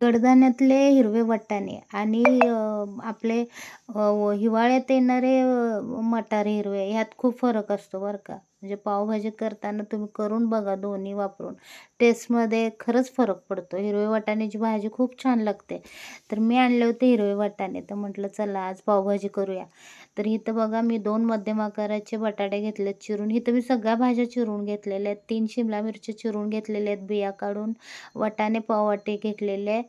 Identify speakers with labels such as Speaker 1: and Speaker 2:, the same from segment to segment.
Speaker 1: कडधान्यातले हिरवे वाटाणे आणि आपले हिवाळ्यात येणारे मटार हिरवे ह्यात खूप फरक असतो बरं का. म्हणजे पावभाजी करताना तुम्ही करून बघा दोन्ही वापरून. टेस्टमध्ये खरंच फरक पडतो. हिरवे वाटाण्याची भाजी खूप छान लागते. तर मी आणले होते हिरवे वाटाणे. तर म्हटलं चला आज पावभाजी करूया. तर इथं बघा मी दोन मध्यम आकाराचे बटाटे घेतलेत चिरून. इथं मी सगळ्या भाज्या चिरून घेतलेल्या आहेत. तीन शिमला मिरच्या चिरून घेतलेल्या आहेत बिया काढून वटाने पाववाटे घेतलेले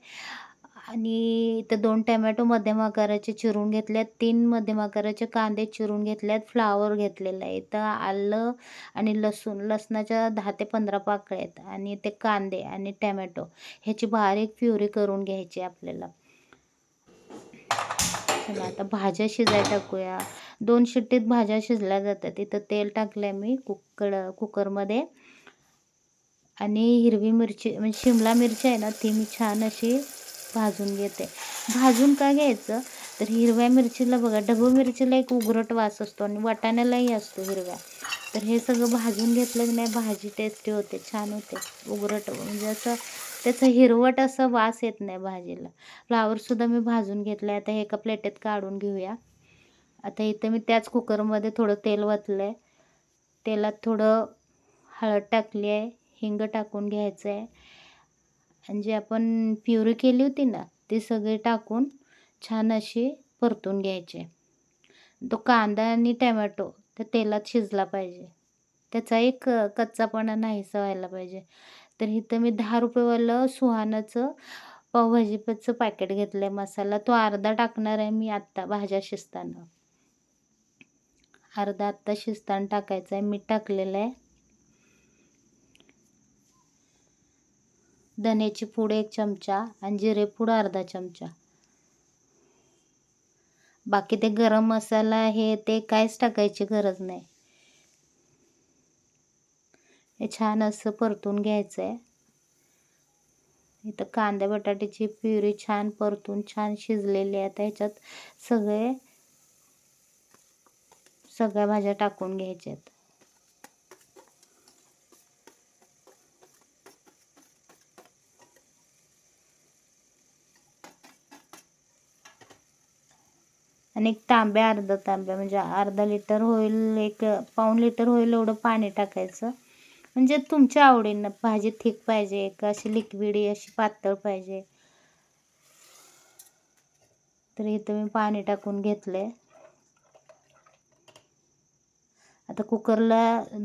Speaker 1: आणि इथं दोन टमॅटो मध्यम आकाराचे चिरून घेतले आहेत तीन मध्यम आकाराचे कांदे चिरून घेतले आहेत फ्लावर घेतलेलं आहे. इथं आलं आणि लसूण. लसणाच्या दहा ते पंधरा पाकळ्या आहेत. आणि ते कांदे आणि टमॅटो. ह्याची बारीक प्युरी करून घ्यायची आपल्याला. छान आता भाज्या शिजाय टाकूया. दोन शिट्टीत भाज्या शिजल्या जातात. तिथं तेल टाकलं मी कुकर कुकरमध्ये. आणि हिरवी मिरची म्हणजे शिमला मिरची आहे ना ती मी छान अशी भाजून घेते. भाजून का घ्यायचं? तर हिरव्या मिरचीला बघा ढबू मिरचीला एक उघरट वास असतो आणि वाटाण्यालाही असतो हिरव्या. तर हे सगळं भाजून घेतलं की नाही भाजी टेस्टी होते छान होते. उघरट म्हणजे असं त्याचा हिरवट असा वास येत नाही भाजीला. फ्लावरसुद्धा मी भाजून घेतलं आहे आता हे एका प्लेटेत काढून घेऊया. आता इथं मी त्याच कुकरमध्ये थोडं तेल वतलं आहे तेलात थोडं हळद टाकली आहे हिंग टाकून घ्यायचं आहे आणि जी आपण प्युरी केली होती ना ती सगळी टाकून छान अशी परतून घ्यायची. तो कांदा आणि टमॅटो त्या तेलात शिजला पाहिजे. त्याचा एक कच्चापणा नाहीसा व्हायला पाहिजे. तर इथं मी दहा रुपयेवालं सुहानाचं पावभाजीचं पॅकेट घेतलं आहे मसाला. तो अर्धा टाकणार आहे मी आत्ता भाज्या शिजताना. अर्धा आत्ता शिजताना टाकायचा आहे. मीठ टाकलेलं आहे. धन्याची पूड एक चमचा आणि जिरे पूड अर्धा चमचा. बाकी ते गरम मसाला हे ते काहीच टाकायची गरज नाही. हे छान असं परतून घ्यायचं आहे इथं कांदा बटाट्याची प्युरी छान परतून छान शिजलेली आहे. आता ह्याच्यात सगळे सगळ्या भाज्या टाकून घ्यायच्यात आणि एक तांब्या अर्धा तांब्या म्हणजे अर्धा लिटर होईल एक पाऊण लिटर होईल एवढं पाणी टाकायचं. म्हणजे तुमच्या आवडीनं भाजी थिक पाहिजे का अशी लिक्विडी अशी पातळ पाहिजे? तर इथं मी पाणी टाकून घेतलं आता कुकरला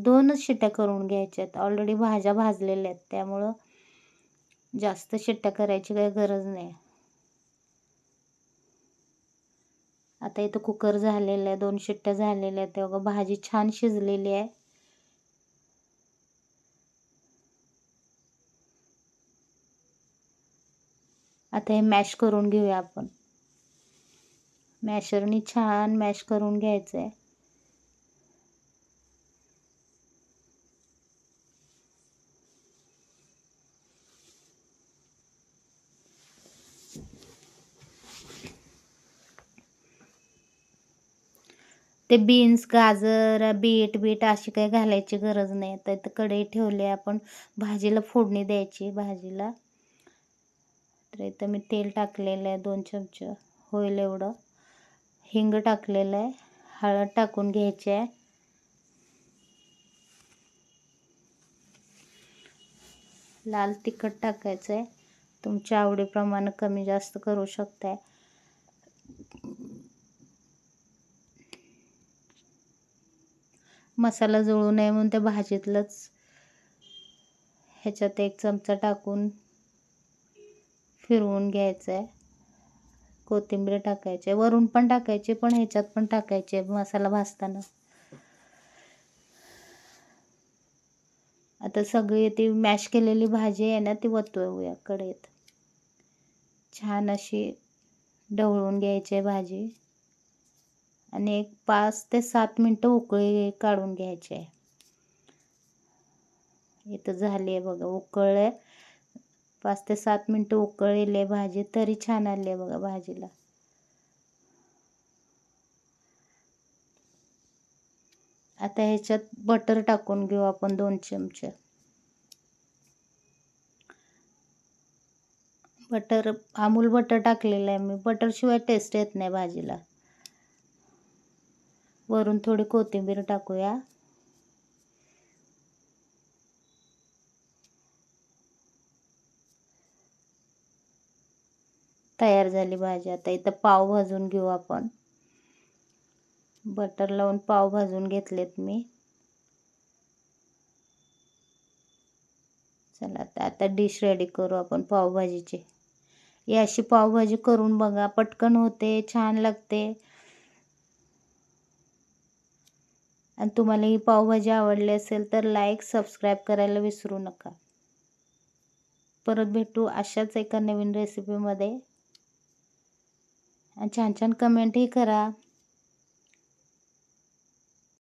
Speaker 1: दोनच शिट्ट्या करून घ्यायच्या आहेत ऑलरेडी भाज्या भाजलेल्या आहेत त्यामुळं जास्त शिट्ट्या करायची काही गरज नाही. आता इथं कुकर झालेलं आहे दोन शिट्ट्या झालेल्या आहेत. तेव्हा भाजी छान शिजलेली आहे. आता हे मॅश करून घेऊया आपण. मॅशरनी छान मॅश करून घ्यायचं आहे ते बीन्स गाजर बीट बीट अशी काही घालायची गरज नाही. तर कढई ठेवली आपण भाजीला फोडणी द्यायची. भाजीला तर इथं मी तेल टाकलेलं आहे दोन चमचे होईल एवढं. हिंग टाकलेलं आहे हळद टाकून घ्यायची आहे. लाल तिखट टाकायचं आहे. तुमच्या आवडीप्रमाणे कमी जास्त करू शकताय. मसाला जळू नये म्हणून त्या भाजीतलंच ह्याच्यात एक चमचा टाकून फिरवून घ्यायचं आहे कोथिंबीर टाकायची आहे वरून पण टाकायची पण ह्याच्यात पण टाकायची आहे मसाला भाजताना. आता सगळी ती मॅश केलेली भाजी आहे ना ती वतूया कडेत छान अशी ढवळून घ्यायची आहे भाजी. आणि एक पाच ते सात मिनटं उकळी काढून घ्यायची आहे. इथं झाली आहे बघा उकळले पाच ते सात मिनटं उकळले भाजी तरी छान आली आहे बघा भाजीला. आता ह्याच्यात बटर टाकून घेऊ आपण दोन चमचे. बटर अमूल बटर टाकलेलं आहे मी. बटरशिवाय टेस्ट येत नाही भाजीला. वरून थोडी कोथिंबीर टाकूया. तयार झाली भाजी. आता इथं पाव भाजून घेऊ आपण. बटर लावून पाव भाजून घेतलेत मी. चला आता आता डिश रेडी करू आपण पावभाजीची. ही अशी पावभाजी करून बघा पटकन होते छान लागते. आणि तुम्हाला ही पावभाजी आवडली असेल तर लाईक सबस्क्राईब करायला विसरू नका. परत भेटू अशाच एका नवीन रेसिपीमध्ये आणि छान छान कमेंटही करा.